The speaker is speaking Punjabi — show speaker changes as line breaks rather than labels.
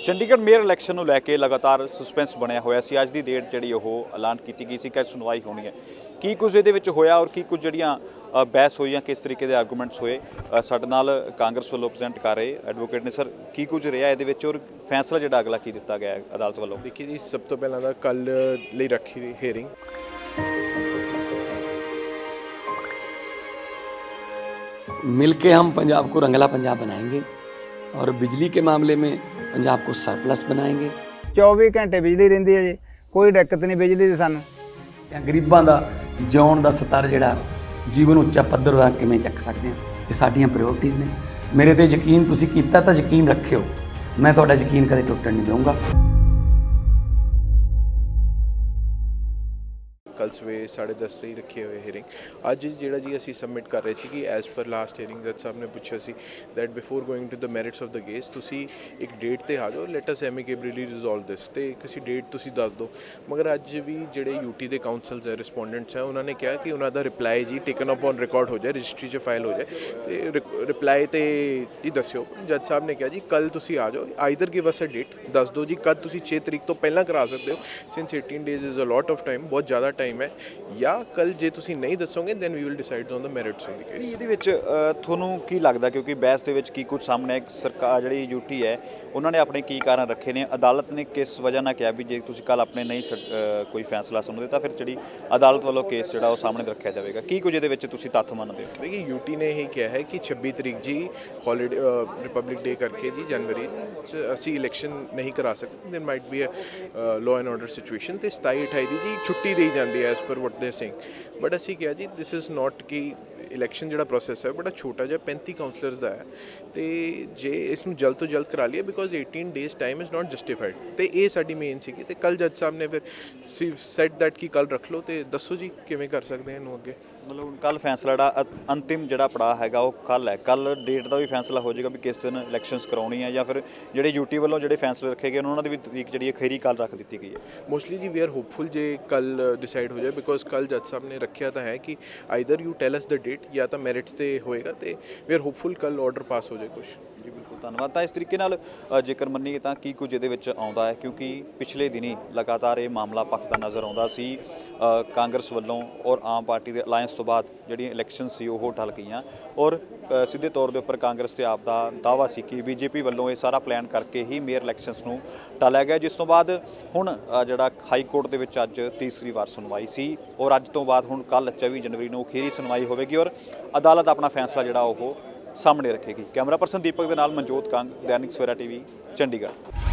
ਚੰਡੀਗੜ੍ਹ ਮੇਅਰ ਇਲੈਕਸ਼ਨ ਨੂੰ ਲੈ ਕੇ ਲਗਾਤਾਰ ਸਸਪੈਂਸ ਬਣਿਆ ਹੋਇਆ ਸੀ ਅੱਜ ਦੀ ਡੇਟ ਜਿਹੜੀ ਉਹ ਐਲਾਨ ਕੀਤੀ ਗਈ ਸੀ ਕਿ ਅੱਜ ਸੁਣਵਾਈ ਹੋਣੀ ਹੈ ਕੀ ਕੁਝ ਇਹਦੇ ਵਿੱਚ ਹੋਇਆ ਔਰ ਕੀ ਕੁਝ ਜਿਹੜੀਆਂ ਅ, ਬਹਿਸ ਹੋਈਆਂ ਕਿਸ ਤਰੀਕੇ ਦੇ ਆਰਗੂਮੈਂਟਸ ਹੋਏ ਅ, ਸਾਡੇ ਨਾਲ ਕਾਂਗਰਸ ਵੱਲੋਂ ਪ੍ਰੈਜ਼ੈਂਟ ਕਰ ਰਹੇ ਐਡਵੋਕੇਟ ਨੇ ਸਰ ਕੀ ਕੁਝ ਰਿਹਾ ਇਹਦੇ ਵਿੱਚ ਔਰ ਫੈਸਲਾ ਜਿਹੜਾ ਅਗਲਾ ਕੀ ਦਿੱਤਾ ਗਿਆ ਹੈ ਅਦਾਲਤ ਵੱਲੋਂ
ਦੇਖੀ ਜੀ ਸਭ ਤੋਂ ਪਹਿਲਾਂ ਤਾਂ ਕੱਲ ਲਈ ਰੱਖੀ ਹੀਅਰਿੰਗ
मिलके हम पंजाब को रंगला पंजाब बनाएंगे और बिजली के मामले में पंजाब को सरप्लस बनाएंगे
24 ਘੰਟੇ ਬਿਜਲੀ ਰਹਿੰਦੀ ਹੈ ਜੀ ਕੋਈ ਦਿੱਕਤ ਨਹੀਂ ਬਿਜਲੀ ਦੀ ਸਾਨੂੰ
ਜਾਂ ਗਰੀਬਾਂ ਦਾ ਜਿਉਣ ਦਾ ਸਤਰ ਜਿਹੜਾ ਜੀਵਨ ਉੱਚਾ ਪੱਧਰ ਦਾ ਕਿਵੇਂ ਚੱਕ ਸਕਦੇ ਹਾਂ ਇਹ ਸਾਡੀਆਂ ਪ੍ਰਾਇੋਰਟੀਆਂ ਨੇ ਮੇਰੇ ਤੇ ਯਕੀਨ ਤੁਸੀਂ ਕੀਤਾ ਤਾਂ ਯਕੀਨ ਰੱਖਿਓ ਮੈਂ ਤੁਹਾਡਾ ਯਕੀਨ ਕਦੇ ਟੁੱਟਣ ਨਹੀਂ ਦਊਂਗਾ
ਕੱਲ ਸਵੇਰੇ 10:30 ਲਈ ਰੱਖੇ ਹੋਏ ਹੀਅਰਿੰਗ ਅੱਜ ਜਿਹੜਾ ਜੀ ਅਸੀਂ ਸਬਮਿਟ ਕਰ ਰਹੇ ਸੀ ਕਿ ਐਸ ਪਰ ਲਾਸਟ ਹੀਅਰਿੰਗ ਜੱਜ ਸਾਹਿਬ ਨੇ ਪੁੱਛਿਆ ਸੀ that before going to the merits of the case ਤੁਸੀਂ ਇੱਕ ਡੇਟ ਤੇ ਆ ਜਾਓ ਲੈਟ ਅਸ ਐਮਿਕੇਬਲੀ ਰਿਜ਼ੋਲਵ ਦਿਸ ਤੇ ਕਿਸੇ ਡੇਟ ਤੁਸੀਂ ਦੱਸ ਦਿਓ। ਮਗਰ ਅੱਜ ਵੀ ਜਿਹੜੇ ਯੂਟੀ ਦੇ ਕਾਉਂਸਲਸ ਹੈ ਰਿਸਪੋਂਡੈਂਟਸ ਹੈ, ਉਹਨਾਂ ਨੇ ਕਿਹਾ ਕਿ ਉਹਨਾਂ ਦਾ ਰਿਪਲਾਈ ਜੀ ਟੇਕਨ ਅਪ ਔਨ ਰਿਕਾਰਡ ਹੋ ਜਾਏ ਰਜਿਸਟਰੀ 'ਚ ਫਾਈਲ ਹੋ ਜਾਏ। ਤੇ ਰਿਪਲਾਈ ਤੇ ਹੀ ਦੱਸਿਓ। ਜੱਜ ਸਾਹਿਬ ਨੇ ਕਿਹਾ ਜੀ ਕੱਲ ਤੁਸੀਂ ਆ ਜਾਓ either give us a date ਦੱਸ ਦਿਓ ਜੀ, ਕਦ ਤੁਸੀਂ 6 ਤਰੀਕ ਤੋਂ ਪਹਿਲਾਂ ਕਰਾ ਸਕਦੇ ਹੋ। Since 18 days is a lot of time ਬਹੁਤ ਜ਼ਿਆਦਾ ਟਾਈਮ ਟਾਈਮ ਹੈ ਜਾਂ ਕੱਲ ਜੇ ਤੁਸੀਂ ਨਹੀਂ ਦੱਸੋਗੇ then we will decide on the merits of the case
ਇਹਦੇ ਵਿੱਚ ਤੁਹਾਨੂੰ ਕੀ ਲੱਗਦਾ ਕਿਉਂਕਿ ਬਹਿਸ ਦੇ ਵਿੱਚ ਕੀ ਕੁਝ ਸਾਹਮਣੇ ਸਰਕਾਰ ਜਿਹੜੀ ਯੂਟੀ ਹੈ ਉਹਨਾਂ ਨੇ ਆਪਣੇ ਕੀ ਕਾਰਨ ਰੱਖੇ ਨੇ? ਅਦਾਲਤ ਨੇ ਕਿਸ ਵਜ੍ਹਾ ਨਾਲ ਕਿਹਾ ਵੀ ਜੇ ਤੁਸੀਂ ਕੱਲ ਆਪਣੇ ਨਹੀਂ ਕੋਈ ਫੈਸਲਾ ਸੁਣਦੇ ਤਾਂ ਫਿਰ ਜਿਹੜੀ ਅਦਾਲਤ ਵੱਲੋਂ ਕੇਸ ਜਿਹੜਾ ਉਹ ਸਾਹਮਣੇ ਰੱਖਿਆ ਜਾਵੇਗਾ। ਕੀ ਕੁਝ ਇਹਦੇ ਵਿੱਚ ਤੁਸੀਂ ਤੱਥ ਮੰਨਦੇ ਹੋ?
ਦੇਖੀ ਯੂਟੀ ਨੇ ਇਹ ਕਿਹਾ ਹੈ ਕਿ 26 ਤਰੀਕ ਜੀ ਹੌਲੀਡੇ ਰਿਪਬਲਿਕ ਡੇ ਕਰਕੇ ਜੀ ਜਨਵਰੀ ਅਸੀਂ ਇਲੈਕਸ਼ਨ ਨਹੀਂ ਕਰਾ ਸਕਦੇ। There might be a law and order situation ਤੇ 27 28 ਦੀ ਜੀ ਛੁੱਟੀ ਦੇਈ ਜਾਂਦੀ ਐਸ ਪਰ ਵਾਟ ਦੇ ਸੇਇੰਗ ਬਟ ਅਸੀਂ ਕਿਹਾ ਜੀ ਦਿਸ ਇਜ਼ ਨਾਟ ਕਿ ਇਲੈਕਸ਼ਨ ਜਿਹੜਾ ਪ੍ਰੋਸੈਸ ਹੈ ਬੜਾ ਛੋਟਾ ਜਿਹਾ 35 ਕਾਉਂਸਲਰਸ ਦਾ ਹੈ। ਤੇ ਜੇ ਇਸ ਨੂੰ ਜਲਦ ਤੋਂ ਜਲਦ ਕਰਾ ਲਈਏ because 18 days time is not justified ਤੇ ਇਹ ਸਾਡੀ ਮੇਨ ਸੀਗੀ। ਤੇ ਕੱਲ ਜੱਜ ਸਾਹਿਬ ਨੇ ਫਿਰ ਸੈਟ ਦੈਟ ਕਿ ਕੱਲ ਰੱਖ ਲਓ ਤੇ ਦੱਸੋ ਜੀ ਕਿਵੇਂ ਕਰ ਸਕਦੇ ਹਾਂ ਇਹਨੂੰ ਅੱਗੇ?
ਮਤਲਬ ਕੱਲ ਫੈਸਲਾ ਜਿਹੜਾ ਅ- ਅੰਤਿਮ ਜਿਹੜਾ ਪੜਾਅ ਹੈਗਾ ਉਹ ਕੱਲ ਹੈ। ਕੱਲ ਡੇਟ ਦਾ ਵੀ ਫੈਸਲਾ ਹੋ ਜਾਏਗਾ ਵੀ ਕਿਸ ਦਿਨ ਇਲੈਕਸ਼ਨਸ ਕਰਾਉਣੀ ਹੈ ਜਾਂ ਫਿਰ ਜਿਹੜੇ ਯੂਟੀ ਵੱਲੋਂ ਜਿਹੜੇ ਫੈਸਲੇ ਰੱਖੇ ਗਏ ਉਹਨਾਂ ਦੀ ਵੀ ਤਰੀਕ ਜਿਹੜੀ ਹੈ ਖੈਰੀ ਕੱਲ ਰੱਖ ਦਿੱਤੀ ਗਈ ਹੈ।
ਮੋਸਟਲੀ ਜੀ ਵੀ ਆਰ ਹੋਪਫੁਲ ਜੇ ਕੱਲ ਡਿਸਾਈਡ ਹੋ ਜਾਏ ਬਿਕੋਜ਼ ਕੱਲ ਜੱਜ ਸਾਹਿਬ ਨੇ ਰੱਖਿਆ ਤਾਂ ਹੈ ਕਿ either you tell us the date ਜਾਂ ਤਾਂ ਮੈਰਿਟਸ ਤੇ ਹੋਏਗਾ ਤੇ ਵੀ ਆਰ ਹੋਪਫੁਲ ਕੱਲ ਆਰਡਰ ਪਾਸ ਹੋ ਜਾਏ ਕੁਝ
ਜੀ ਧੰਨਵਾਦ। ਤਾਂ ਇਸ ਤਰੀਕੇ ਨਾਲ ਜੇਕਰ ਮੰਨੀਏ ਤਾਂ ਕੀ ਕੁਝ ਇਹਦੇ ਵਿੱਚ ਆਉਂਦਾ ਹੈ? ਕਿਉਂਕਿ ਪਿਛਲੇ ਦਿਨੀ ਲਗਾਤਾਰ ਇਹ ਮਾਮਲਾ ਪੱਕਦਾ ਨਜ਼ਰ ਆਉਂਦਾ ਸੀ। ਕਾਂਗਰਸ ਵੱਲੋਂ ਔਰ ਆਮ ਪਾਰਟੀ ਦੇ ਅਲਾਈਅੰਸ ਤੋਂ ਬਾਅਦ ਜਿਹੜੀਆਂ ਇਲੈਕਸ਼ਨ ਸੀ, ਉਹ ਟਲ ਗਈਆਂ। ਔਰ ਸਿੱਧੇ ਤੌਰ ਦੇ ਉੱਪਰ ਕਾਂਗਰਸ ਤੇ ਆਪ ਦਾ ਦਾਵਾ ਸੀ ਕਿ ਬੀਜੇਪੀ ਵੱਲੋਂ ਇਹ ਸਾਰਾ ਪਲਾਨ ਕਰਕੇ ਹੀ ਮੇਅਰ ਇਲੈਕਸ਼ਨਸ ਨੂੰ ਟਾਲਿਆ ਗਿਆ, ਜਿਸ ਤੋਂ ਬਾਅਦ ਹੁਣ ਜਿਹੜਾ ਹਾਈ ਕੋਰਟ ਦੇ ਵਿੱਚ ਅੱਜ ਤੀਸਰੀ ਵਾਰ ਸੁਣਵਾਈ ਸੀ। ਔਰ ਅੱਜ ਤੋਂ ਬਾਅਦ ਹੁਣ ਕੱਲ 24 ਜਨਵਰੀ ਨੂੰ ਖੀਰੀ ਸੁਣਵਾਈ ਹੋਵੇਗੀ। ਔਰ ਅਦਾਲਤ ਆਪਣਾ ਫੈਸਲਾ ਜਿਹੜਾ ਉਹ ਸਾਹਮਣੇ ਰੱਖੇਗੀ। ਕੈਮਰਾ ਪਰਸਨ ਦੀਪਕ ਦੇ ਨਾਲ ਮਨਜੋਤ ਕੰਗ ਦੈਨਿਕ ਸਵੇਰਾ ਟੀਵੀ ਚੰਡੀਗੜ੍ਹ।